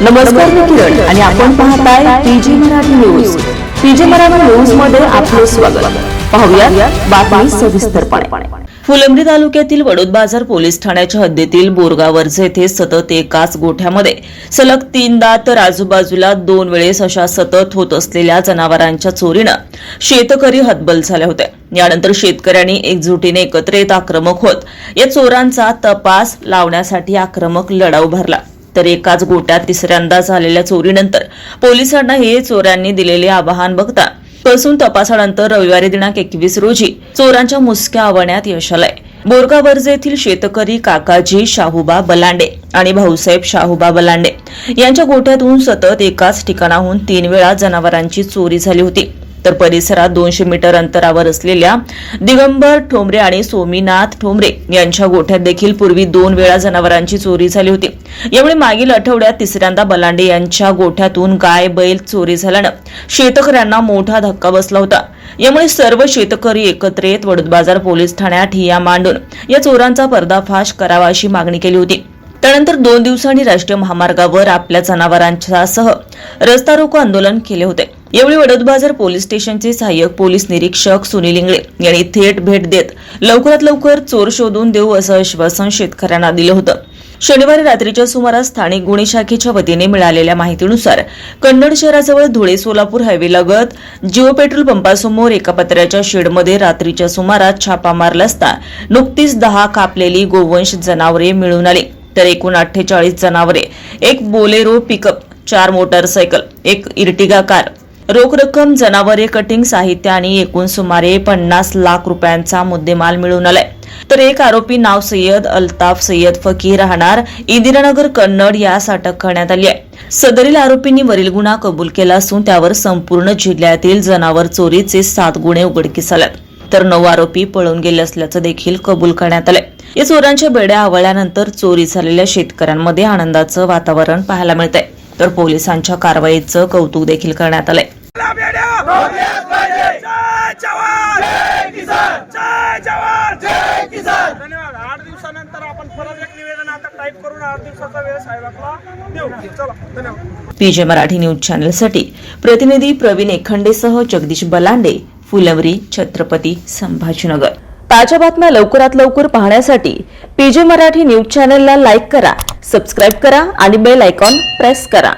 नमस्कार मी किरण आणि आपण पाहताय PG Marathi news. PG Marathi न्यूजमध्ये आपले स्वागत. पाहूया बातमी सविस्तरपणे. फुलंब्री तालुक्यातील वडोद बाजार पोलीस ठाण्याच्या हद्दीतील बोरगावरचे येथे सतत एकाच गोठ्यामध्ये सलग तीनदा तर आजूबाजूला दोन वेळेस अशा सतत होत असलेल्या जनावरांच्या चोरीनं शेतकरी हतबल झाले होते. यानंतर शेतकऱ्यांनी एकजुटीने एकत्र येत आक्रमक होत या चोरांचा तपास लावण्यासाठी आक्रमक लढा उभारला तर एकाच गोट्यात तिसऱ्यांदा झालेल्या चोरीनंतर पोलिसांना हे चोरांनी दिलेले आवाहन बघता कसून तपासानंतर रविवारी दिनांक एकवीस रोजी चोरांच्या मुसक्या आवण्यात यश आलंय. बोरगावर्जे येथील शेतकरी काकाजी शाहूबा बलांडे आणि भाऊसाहेब शाहूबा बलांडे यांच्या गोठ्यातून सतत एकाच ठिकाणाहून तीन वेळा जनावरांची चोरी झाली होती. तर परिसरात दोनशे मीटर अंतरावर असलेल्या दिगंबर ठोंबरे आणि सोमीनाथ ठोंबरे यांच्या गोठ्यात देखील पूर्वी दोन वेळा जनावरांची चोरी झाली होती. यामुळे मागील आठवड्यात तिसऱ्यांदा बलांडे यांच्या गोठ्यातून गाय बैल चोरी झाल्यानं शेतकऱ्यांना मोठा धक्का बसला होता. यामुळे सर्व शेतकरी एकत्र येत वडोद बाजार पोलीस ठाण्यात ठिया मांडून या चोरांचा पर्दाफाश करावा अशी मागणी केली होती. त्यानंतर दोन दिवसांनी राष्ट्रीय महामार्गावर आपल्या जनावरांच्या सह रस्ता रोको आंदोलन केले होते. यावेळी वडोद बाजार पोलीस स्टेशनचे सहाय्यक पोलीस निरीक्षक सुनील इंगळे यांनी थेट भेट देत लवकरात लवकर चोर शोधून देऊ असं आश्वासन शेतकऱ्यांना दिलं होतं. शनिवारी रात्रीच्या सुमारास स्थानिक गुन्हे शाखेच्या वतीने मिळालेल्या माहितीनुसार कन्नड शहराजवळ धुळे सोलापूर हायवेलगत जिओ पेट्रोल पंपासमोर एका पत्र्याच्या शेडमध्ये रात्रीच्या सुमारास छापा मारला असता नुकतीच दहा कापलेली गोवंश जनावरे मिळून आली. तर एकूण अठ्ठेचाळीस जनावरे एक बोलेरो पिकअप चार मोटारसायकल एक इर्टिगा कार. रोख रक्कम जनावरे कटिंग साहित्य आणि एकूण सुमारे पन्नास लाख रुपयांचा मुद्देमाल मिळून आलाय. तर एक आरोपी नाव सय्यद अल्ताफ सय्यद फकी राहणार इंदिरानगर कन्नड यास अटक करण्यात आली आहे. सदरील आरोपींनी वरील गुन्हा कबूल केला असून त्यावर संपूर्ण जिल्ह्यातील जनावर चोरीचे सात गुन्हे उघडकीस आल्यात तर नऊ आरोपी पळून गेले असल्याचं देखील कबूल करण्यात आलंय. या चोरांच्या बेड्या आवळल्यानंतर चोरी झालेल्या शेतकऱ्यांमध्ये आनंदाचं वातावरण पाहायला मिळतंय. तर पोलिसांच्या कारवाईचं कौतुक देखील करण्यात आलंय. दिवसाचा वेळ साहेबांना देऊ. चला धन्यवाद. पीजे मराठी न्यूज चॅनलसाठी प्रतिनिधी प्रवीण एखंडेसह जगदीश बलांडे फुलवरी छत्रपती संभाजीनगर. ताज्या बातम्या लवकरात लवकर पाहण्यासाठी पीजे मराठी न्यूज चॅनलला लाईक करा सबस्क्राईब करा आणि बेल आयकॉन प्रेस करा.